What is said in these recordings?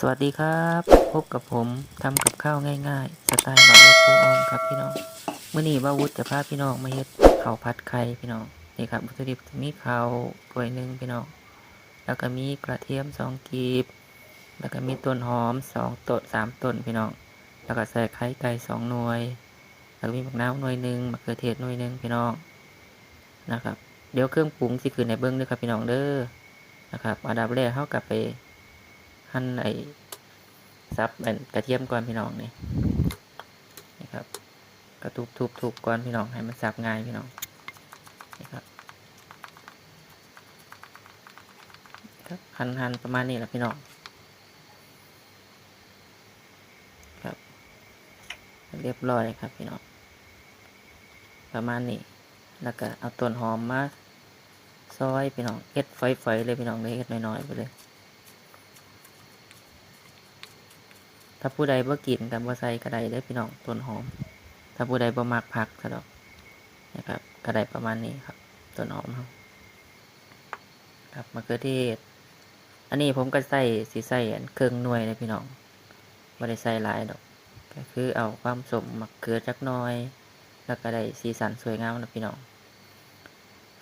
สวัสดีครับ พบกับผมทำกับข้าวง่ายๆสไตล์บาวุฒปูออมครับพี่น้องเมื่อนี้บาวุฒจะพาพี่น้องมาเฮ็ดข้าวผัดไข่พี่น้องนี่ครับวัตถุดิบจะมีข้าวถ้วยหนึ่งพี่น้องแล้วก็มีกระเทียมสองกีบ แล้วก็มีต้นหอมสองต้นสามต้นพี่น้อง แล้วก็ใส่ไข่ไก่สองหน่วย แล้วก็มีมะนาวหน่วยหนึ่งมะเขือเทศหน่วยหนึ่งพี่น้องนะครับ เดี๋ยวเครื่องปรุงสิคือในเบิ้องด้วยครับพี่น้องเด้อนะครับอันดับแรกเข้ากับไป หั่นไอ้ซับอันกระเทียมก่อนพี่น้องนี่นี่ครับกระทุบทุบทุบก่อนพี่น้องให้มันซับง่ายพี่น้องนี่ครับครับหั่นหั่นประมาณนี้แหละพี่น้องครับเรียบร้อยครับพี่น้องประมาณนี้ แล้วก็เอาต้นหอมมาซอยพี่น้องเฮ็ดไฟๆเลยพี่น้องเลยเฮ็ดน้อยๆไปเลย ถ้าผู้ใดบ่กินกับบ่ใส่ก็ไดได้พี่น้องต้นหอม ถ้าผู้ใดบ่มักผักก็ดอกนะครับก็ไดประมาณนี้ครับต้นหอมครับครับมะเขือเทศ อันนี้ผมก็ใส่สีใส่เครื่องหน่วยเลยพี่น้องบ่ได้ใส่หลายดอก ก็คือเอาความสมมะเขือจักน่อย แล้วก็ได้สีสันสวยงามนะพี่น้อง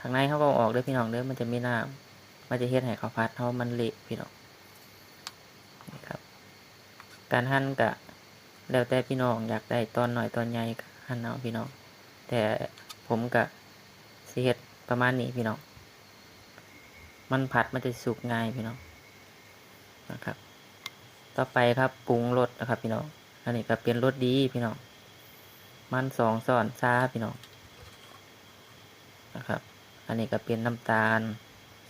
ข้างในเขาก็อออกด้อพี่น้องเด้อมันจะมีน้ำมันจะเฮ็ดให้ข้าวผัดเฮามันเละพี่น้อง การหั่นกะแล้วแต่พี่น้องอยากได้ตอนหน่อยตอนใหญ่ก็หั่นเอาพี่น้อง แต่ผมกะสิเฮ็ดประมาณนี้พี่น้อง มันผัดมันจะสุกง่ายพี่น้องนะครับ ต่อไปครับปรุงรสนะครับ พี่น้อง อันนี้ก็เป็นรสดีพี่น้อง มันสองส่อนซาพี่น้องนะครับ อันนี้ก็เป็นน้ำตาล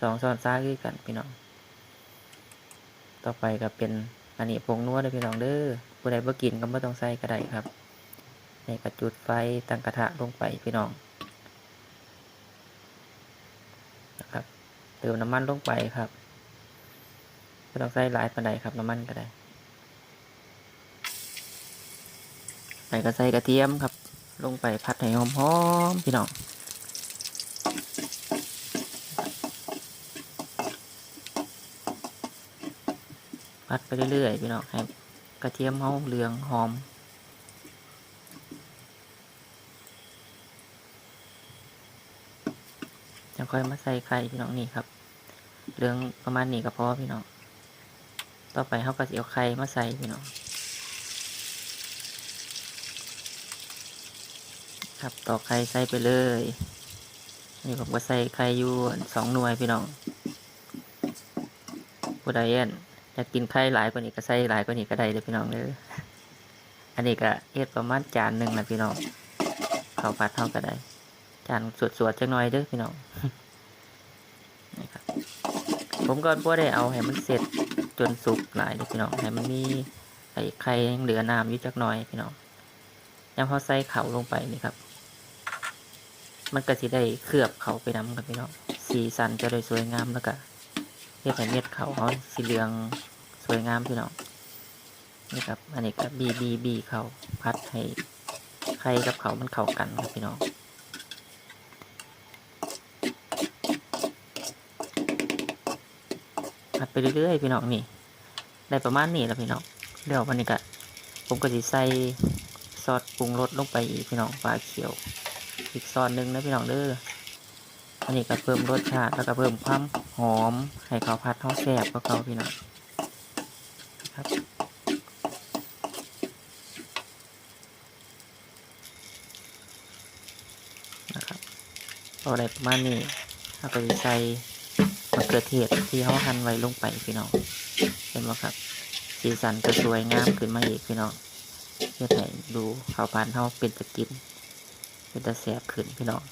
สองส่อนซาคือกันพี่น้อง ต่อไปก็เป็น อันนี้ผงนัวเด้อพี่น้องเด้อผู้ใดบ่กินก็บ่ต้องใส่ก็ได้ครับในี่ก็จุดไฟตั้งกระทะลงไปพี่น้องนะครับเติมน้ำมันลงไปครับไม่ต้องใส่หลายปานใดครับน้ำมันก็ได้ไปก็ใส่กระเทียมครับ ลงไปผัดให้หอมๆพี่น้อง ผัดไปเรื่อยๆพี่น้องให้กระเทียมเฮาเหลืองหอมจะค่อยมาใส่ไข่พี่น้องนี่ครับเหลืองประมาณนี้ก็พอพี่น้องต่อไปเขาก็จะเอาไข่มาใส่พี่น้องครับต่อไข่ใส่ไปเลย นี่ผมก็ใส่ไข่อยู่สองหน่วยพี่น้องผู้ใดเอ็น อยากกินไข่หลายกว่านี้ก็ใส่หลายกว่านี้ก็ได้เลยพี่น้องเด้ออันนี้ก็เฮ็ดประมาณจานหนึ่งนะพี่น้องข้าวผัดเท่าก็ได้จานสวดๆจังหน่อยเด้อพี่น้องนี่ครับผมก็บ่ได้เอาให้มันเสร็จจนสุกหลายเลยพี่น้องให้มันมีไอ้ไข่ยังเหลือน้ำอยู่จักหน่อยพี่น้องยังพอใส่เข่าลงไปนี่ครับ มันก็สิได้เคลือบเขาไปน้ำกันพี่น้องสีสันจะได้สวยงามแล้วก็ เฮ็ดให้เม็ดเขาเขาสีเหลืองสวยงามพี่น้องนี่ครับ อันนี้ก็บีบีบีเขาพัดให้ไข่กับเขามันเข้ากันครับพี่น้องพัดไปเรื่อยๆพี่น้องนี่ได้ประมาณนี้แล้วพี่น้องเดี๋ยววันนี้ก็ผมก็จะใส่ซอสปรุงรสลงไปอีกพี่น้องปลาเขียว อีกซอสหนึ่งนะพี่น้องเด้ออันนี้ก็เพิ่มรสชาติแล้วก็เพิ่มความ หอมให้เขาวผัดเขาแซ่บก็เขาพี่น้องครับนะครับพอได้ประมาณนี้เราก็จะใส่มะเขือเทศที่เขาหั่นไว้ลงไปพี่น้องเห็นไหมครับ สีสันก็สวยงามขึ้นมาอีกพี่น้องเพื่อให้ดูข้าวผัดเขาเป็นตะกินเป็นตะแซ่บขึ้นพี่น้อง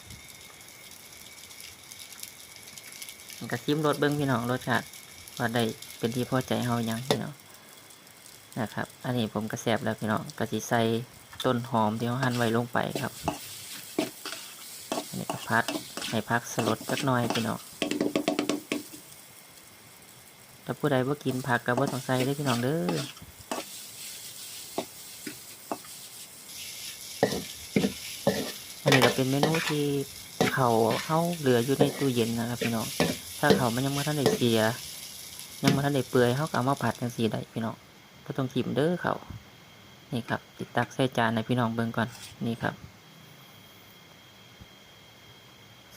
มัน ก็ซิมรสเบิ้งพี่น้องรสชาติว่าได้เป็นที่พอใจเฮาอยังพี่น้องนะครับ อันนี้ผมก็แซ่บแล้วพี่น้องก็สิใส่ต้นหอมที่เขาหั่นไว้ลงไปครับอันนี้ก็พัดให้พักสลดจักหน่อยพี่น้องถ้าผู้ใดว่ากินผักก็บ่ต้องใส่เลยพี่น้องเด้ออันนี้ก็เป็นเมนูที่เขาเข้าเหลืออยู่ในตู้เย็นนะครับพี่น้อง ถ้าเขามันยังม่ทันได้เสีย ยังมาทันได้เปื่อยเขาก็เอามาผัดจังซี่ได้พี่น้องก็ต้องจิ้มเด้อเขานี่ครับ ติดตักใส่จานให้พี่น้องเบิ่งก่อนนี่ครับ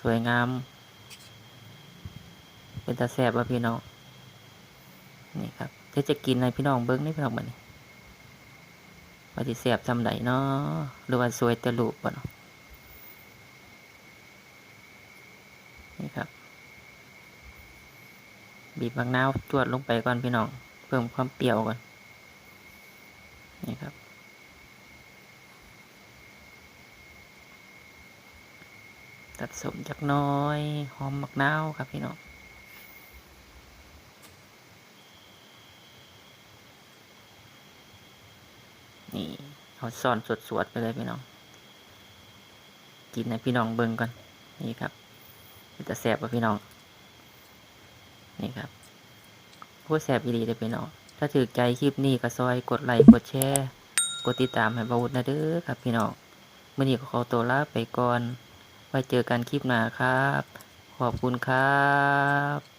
สวยงาม เป็นตาแซ่บว่าพี่น้องนี่ครับเดี๋ยวจะกินให้พี่น้องเบิ่งนี่พี่น้องบันว่าสิแซ่บจำไดเนาะหรือว่าสวยแต่รูปบ่เนาะนี่ครับ บีบมะนาวจวดลงไปก่อนพี่น้อง เพิ่มความเปรี้ยวก่อน นี่ครับ ตัดสมจักน้อย หอมมะนาวครับพี่น้องนี่เอาซ่อนสวดๆไปเลยพี่น้อง กินให้พี่น้องเบิ่งก่อน นี่ครับจะแสบกว่าพี่น้อง นี่ครับโคตรแสบอีหลีเลยไปเนาะถ้าถือใจคลิปนี้ก็ซอยกดไลค์กดแชร์ กดติดตามให้บาวุฒนะเด้อครับพี่น้องมื่อนี้ก็ขอตัวลาไปก่อน ไว้เจอกันคลิปหน้าครับ ขอบคุณครับ